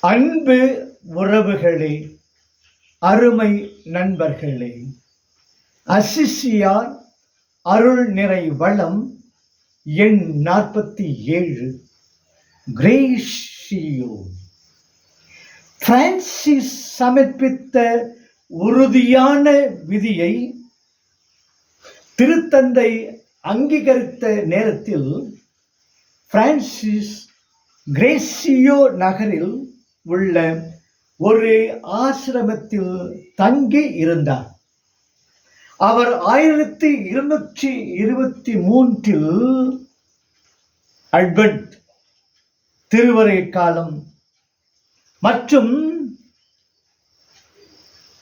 அன்பு உறவுகளே அருமை நண்பர்களே அசிசியார் அருள் நிறை வளம் எண் நாற்பத்தி ஏழு கிரேஷியோ. பிரான்சிஸ் சமர்ப்பித்த உறுதியான விதியை திருத்தந்தை அங்கீகரித்த நேரத்தில் பிரான்சிஸ் கிரேசியோ நகரில் உள்ள ஒரு ஆசிரமத்தில் தங்கி இருந்தார். அவர் ஆயிரத்தி இருநூற்றி இருபத்தி மூன்றில் அல்பர்ட் திருவரை காலம் மற்றும்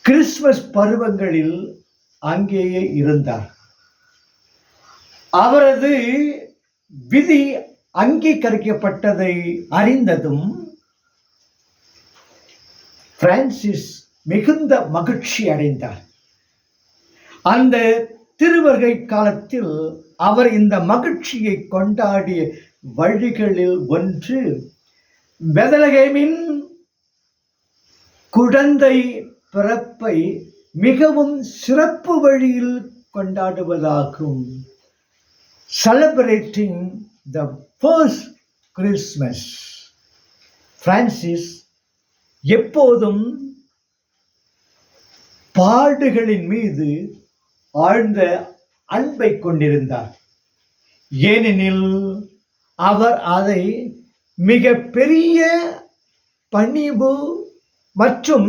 கிறிஸ்துமஸ் பருவங்களில் அங்கேயே இருந்தார். அவரது விதி அங்கீகரிக்கப்பட்டதை அறிந்ததும் பிரான்சிஸ் மிகுந்த மகிழ்ச்சி அடைந்தார். அந்த திருவருகை காலத்தில் அவர் இந்த மகிழ்ச்சியை கொண்டாடிய வழிகளில் ஒன்று பெதலகேமின் குழந்தை பிறப்பை மிகவும் சிறப்பு வழியில் கொண்டாடுவதாகும். Celebrating the first Christmas Francis எப்போதும் பாடுகளின் மீது ஆழ்ந்த அன்பை கொண்டிருந்தார். ஏனெனில் அவர் அதை மிக பெரிய பணிவு மற்றும்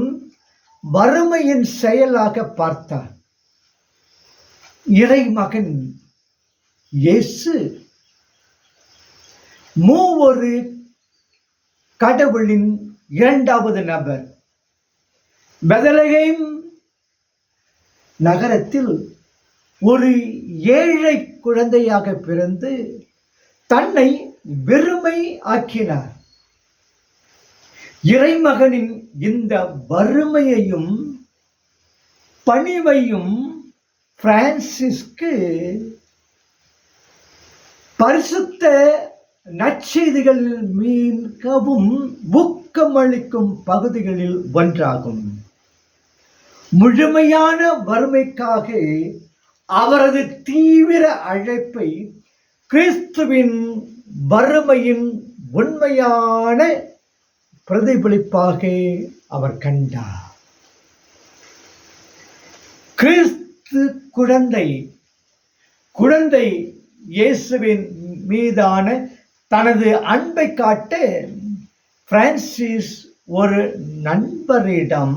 வறுமையின் செயலாக பார்த்தார். இறைமகன் இயேசு மூவொரு கடவுளின் இரண்டாவது நபர். பெதலகைம் நகரத்தில் ஒரு ஏழை குழந்தையாக பிறந்து தன்னை வெறுமை ஆக்கினார். இறைமகனின் இந்த வறுமையையும் பணிவையும் பிரான்சிஸ்க்கு பரிசுத்த நற்செய்திகள் மிகவும் அளிக்கும் பகுதிகளில் ஒன்றாகும். முழுமையான வறுமைக்காக அவரது தீவிர அழைப்பை கிறிஸ்துவின் வறுமையின் உண்மையான பிரதிபலிப்பாக அவர் கண்டார். கிறிஸ்து குழந்தை குழந்தை இயேசுவின் மீதான தனது அன்பை காட்ட பிரான்சிஸ் ஒரு நண்பரிடம்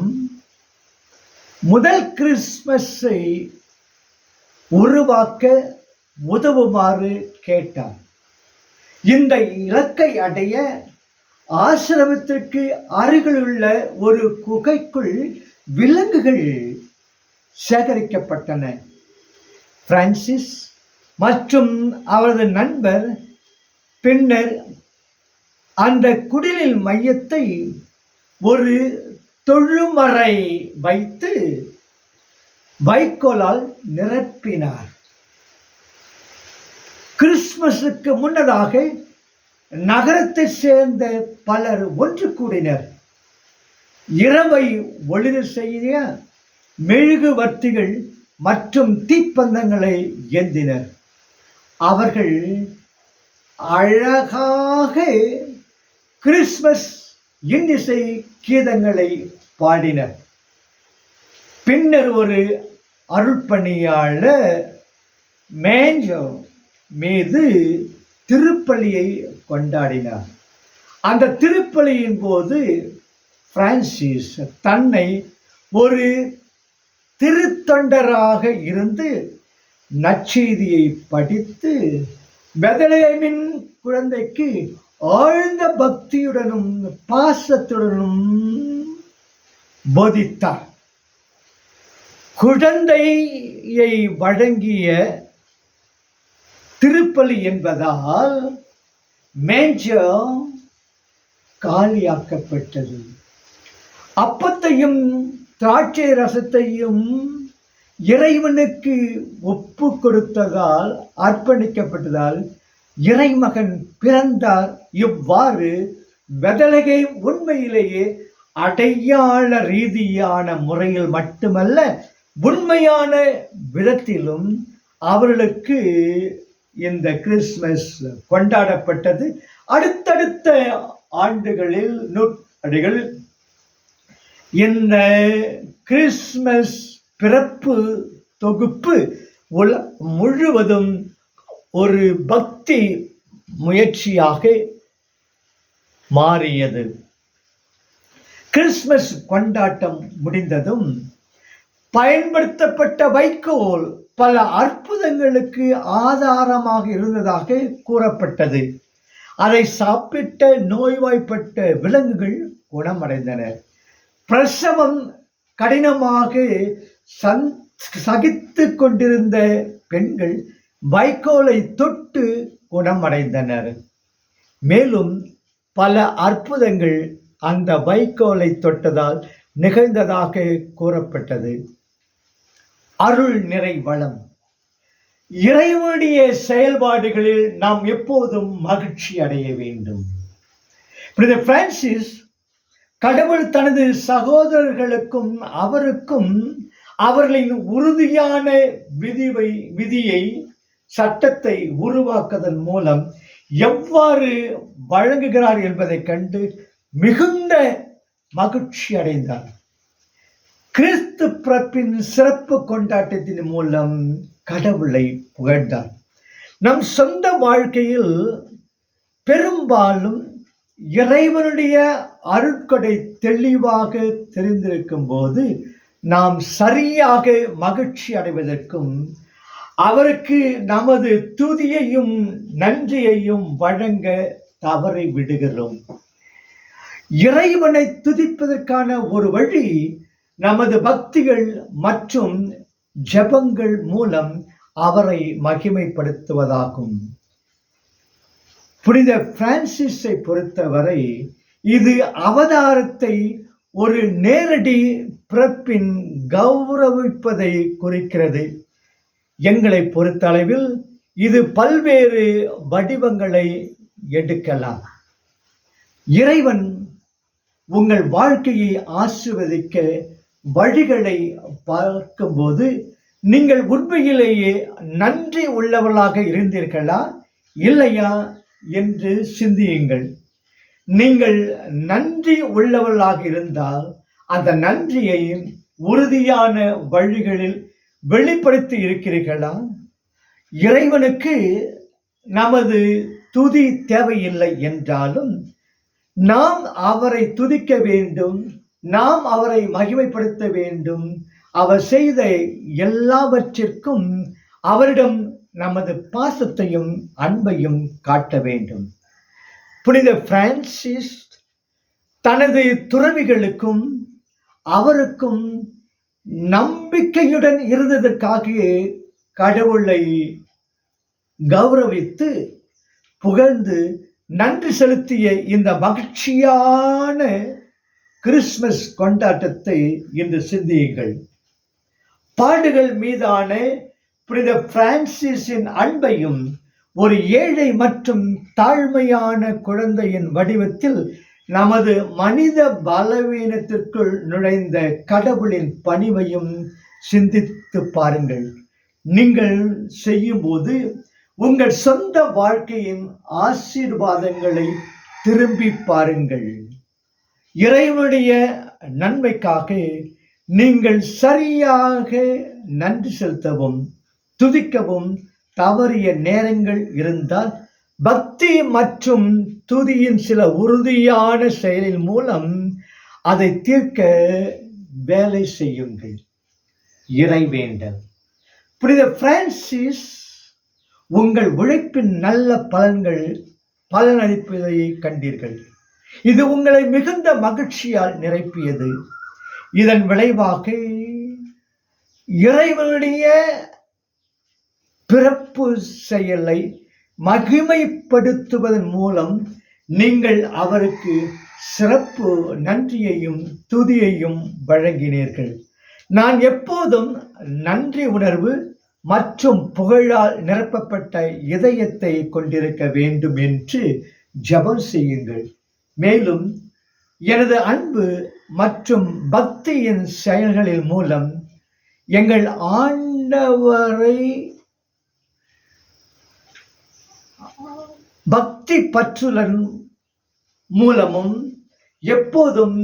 முதல் கிறிஸ்மஸை உருவாக்க உதவுமாறு கேட்டார் இந்த இலக்கை அடைய ஆசிரமத்திற்கு அருகிலுள்ள ஒரு குகைக்குள் விலங்குகள் சேகரிக்கப்பட்டன. பிரான்சிஸ் மற்றும் அவரது நண்பர் பின்னர் அந்த குடிலின் மையத்தை ஒரு தொழுமறை வைத்து வைக்கோலால் நிரப்பினார். கிறிஸ்துமஸுக்கு முன்னதாக நகரத்தை சேர்ந்த பலர் ஒன்று கூடினர். இரவை ஒளிர செய்ய மெழுகுவர்த்திகள் மற்றும் தீப்பந்தங்களை ஏந்தினர். அவர்கள் அழகாக கிறிஸ்மஸ் இன்னிசை கீதங்களை பாடினர். பின்னர் ஒரு அருட்பணியாளர் மேஞ்சோ மீது திருப்பலியை கொண்டாடினார். அந்த திருப்பலியின் போது பிரான்சிஸ் தன்னை ஒரு திருத்தொண்டராக இருந்து நற்செய்தியை படித்து பெதலேமின் குழந்தைக்கு ஆழ்ந்த பக்தியுடனும் பாசத்துடனும் போதித்தார். குழந்தையை வழங்கிய திருப்பலி என்பதால் மேஞ்சம் காலியாக்கப்பட்டது. அப்பத்தையும் திராட்சை ரசத்தையும் இறைவனுக்கு ஒப்பு கொடுத்ததால் அர்ப்பணிக்கப்பட்டதால் இறைமகன் பிறந்தார். இவ்வாறு வெதலகை உண்மையிலேயே அடையாள ரீதியான முறையில் மட்டுமல்ல உண்மையான விதத்திலும் அவர்களுக்கு இந்த கிறிஸ்மஸ் கொண்டாடப்பட்டது. அடுத்தடுத்த ஆண்டுகளில் நூற்றாண்டுகள் இந்த கிறிஸ்மஸ் பிறப்பு தொகுப்பு உல முழுவதும் ஒரு பக்தி முயற்சியாக மாறியது. கிறிஸ்மஸ் கொண்டாட்டம் முடிந்ததும் பயன்படுத்தப்பட்ட வைக்கோல் பல அற்புதங்களுக்கு ஆதாரமாக இருந்ததாக கூறப்பட்டது. அதை சாப்பிட்ட நோய்வாய்ப்பட்ட விலங்குகள் குணமடைந்தனர் பிரசவம் கடினமாக சந் சகித்து கொண்டிருந்த பெண்கள் வைக்கோலை தொட்டு குணமடைந்தனர். மேலும் பல அற்புதங்கள் அந்த வைக்கோலை தொட்டதால் நிகழ்ந்ததாக கூறப்பட்டது. அருள் நிறை வளம் இறைவனுடைய செயல்பாடுகளில் நாம் எப்போதும் மகிழ்ச்சி அடைய வேண்டும். புனித பிரான்சிஸ் கடவுள் தனது சகோதரர்களுக்கும் அவருக்கும் அவர்களின் உறுதியான விதிவை விதியை சட்டத்தை உருவாக்குவதன் மூலம் எவ்வாறு வழங்குகிறார் என்பதைக் கண்டு மிகுந்த மகிழ்ச்சி அடைந்தார். கிறிஸ்து பிறப்பின் சிறப்பு கொண்டாட்டத்தின் மூலம் கடவுளை புகழ்ந்தார். நம் சொந்த வாழ்க்கையில் பெரும்பாலும் இறைவனுடைய அருட்கொடை தெளிவாக தெரிந்திருக்கும் போது நாம் சரியாக மகிழ்ச்சி அடைவதற்கும் அவருக்கு நமது துதியையும் நன்றியையும் வழங்க தவறி விடுகிறோம். இறைவனை துதிப்பதற்கான ஒரு வழி நமது பக்திகள் மற்றும் ஜெபங்கள் மூலம் அவரை மகிமைப்படுத்துவதாகும். புனித பிரான்சிஸை பொறுத்தவரை இது அவதாரத்தை ஒரு நேரடி பிறப்பின் கௌரவிப்பதை குறிக்கிறது. எங்களை பொறுத்தளவில் இது பல்வேறு வடிவங்களை எடுக்கலாம். இறைவன் உங்கள் வாழ்க்கையை ஆசிர்வதிக்க வழிகளை பார்க்கும்போது நீங்கள் உண்மையிலேயே நன்றி உள்ளவர்களாக இருந்தீர்களா? இல்லையா என்று சிந்தியுங்கள். நீங்கள் நன்றி உள்ளவர்களாக இருந்தால் அந்த நன்றியை உறுதியான வழிகளில் வெளிப்படுத்தி இருக்கிறீர்களா? இறைவனுக்கு நமது துதி தேவையில்லை என்றாலும் நாம் அவரை துதிக்க வேண்டும் நாம் அவரை மகிமைப்படுத்த வேண்டும். அவர் செய்த எல்லாவற்றிற்கும் அவரிடம் நமது பாசத்தையும் அன்பையும் காட்ட வேண்டும். புனித பிரான்சிஸ் தனது துறவிகளுக்கும் அவருக்கும் நம்பிக்கையுடன் இருந்ததற்காக கடவுளை கௌரவித்து புகழ்ந்து நன்றி செலுத்திய இந்த மகிழ்ச்சியான கிறிஸ்மஸ் கொண்டாட்டத்தை இன்று சிந்தியுங்கள். பாடுகள் மீதான புனித பிரான்சிஸின் அன்பையும் ஒரு ஏழை மற்றும் தாழ்மையான குழந்தையின் வடிவத்தில் நமது மனித பலவீனத்திற்குள் நுழைந்த கடவுளின் பணிவையும் சிந்தித்து பாருங்கள். நீங்கள் செய்யும்போது உங்கள் சொந்த வாழ்க்கையின் ஆசீர்வாதங்களை திரும்பி பாருங்கள். இறைவனுடைய நன்மைக்காக நீங்கள் சரியாக நன்றி செலுத்தவும் துதிக்கவும் தவறிய நேரங்கள் இருந்தால் பக்தி மற்றும் துதியின் சில உறுதியான செயலின் மூலம் அதை தீர்க்க வேலை செய்யுங்கள். இறைவேண்டல் புனித பிரான்சிஸ் உங்கள் உழைப்பின் நல்ல பலன்கள் பலனளிப்பதை கண்டீர்கள். இது உங்களை மிகுந்த மகிழ்ச்சியால் நிரப்பியது. இதன் விளைவாக இறைவனுடைய பிறப்பு செயலை மகிமைப்படுத்துவதன் மூலம் நீங்கள் அவருக்கு சிறப்பு நன்றியையும் துதியையும் வழங்கினீர்கள். நான் எப்போதும் நன்றி உணர்வு மற்றும் புகழால் நிரப்பப்பட்ட இதயத்தை கொண்டிருக்க வேண்டும் என்று ஜெபம் செய்யுங்கள். மேலும் எனது அன்பு மற்றும் பக்தியின் செயல்களின் மூலம் எங்கள் ஆண்டவரை பக்தி பற்றுலன் மூலமும் எப்போதும்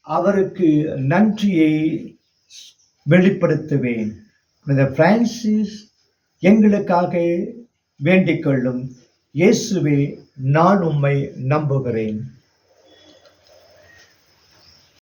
அவருக்கு நன்றியை வெளிப்படுத்துவேன். இந்த பிரான்சிஸ் எங்களுக்காக வேண்டிக் கொள்ளும் இயேசுவே நான் உம்மை நம்புகிறேன்.